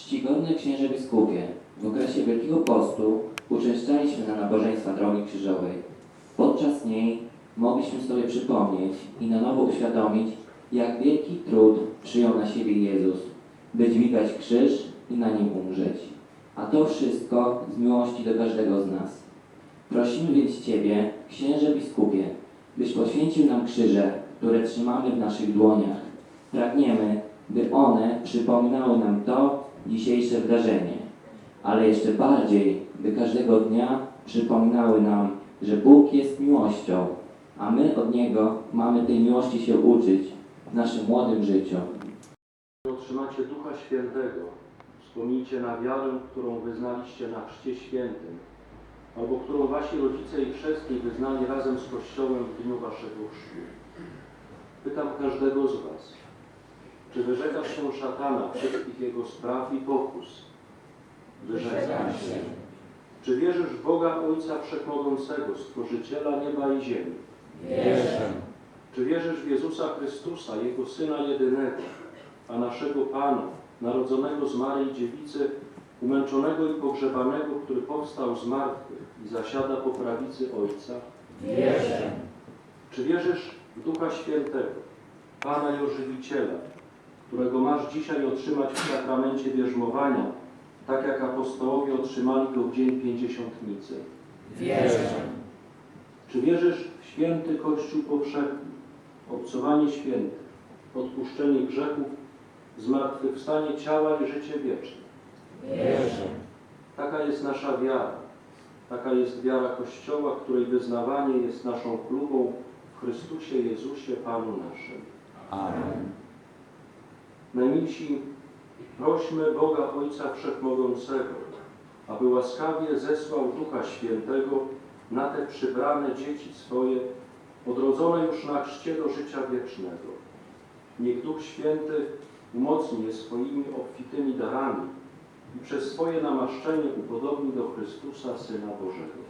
Czcigodny księże biskupie, w okresie Wielkiego Postu uczęszczaliśmy na nabożeństwa Drogi Krzyżowej. Podczas niej mogliśmy sobie przypomnieć i na nowo uświadomić, jak wielki trud przyjął na siebie Jezus, by dźwigać krzyż i na nim umrzeć. A to wszystko z miłości do każdego z nas. Prosimy więc Ciebie, księże biskupie, byś poświęcił nam krzyże, które trzymamy w naszych dłoniach. Pragniemy, by one przypominały nam to dzisiejsze wydarzenie, ale jeszcze bardziej, by każdego dnia przypominały nam, że Bóg jest miłością, a my od Niego mamy tej miłości się uczyć w naszym młodym życiu. Otrzymacie Ducha Świętego. Wspomnijcie na wiarę, którą wyznaliście na Chrzcie Świętym, albo którą wasi rodzice i chrzestni wyznali razem z Kościołem w dniu waszego chrztu. Pytam każdego z was, czy wyrzekasz się szatana wszystkich jego spraw i pokus? Wyrzekam się. Czy wierzysz w Boga Ojca Wszechmogącego, Stworzyciela nieba i ziemi? Wierzę. Czy wierzysz w Jezusa Chrystusa, Jego Syna jedynego, a naszego Pana, narodzonego z Maryi Dziewicy, umęczonego i pogrzebanego, który powstał z martwych i zasiada po prawicy Ojca? Wierzę. Czy wierzysz w Ducha Świętego, Pana i Ożywiciela, którego masz dzisiaj otrzymać w sakramencie bierzmowania, tak jak apostołowie otrzymali go w dzień Pięćdziesiątnicy? Wierzę. Czy wierzysz w święty Kościół powszechny, obcowanie świętych, odpuszczenie grzechów, zmartwychwstanie ciała i życie wieczne? Wierzę. Taka jest nasza wiara. Taka jest wiara Kościoła, której wyznawanie jest naszą chlubą w Chrystusie Jezusie Panu naszym. Amen. Najmilsi, prośmy Boga Ojca Wszechmogącego, aby łaskawie zesłał Ducha Świętego na te przybrane dzieci swoje, odrodzone już na chrzcie do życia wiecznego. Niech Duch Święty umocni je swoimi obfitymi darami i przez swoje namaszczenie upodobni do Chrystusa, Syna Bożego.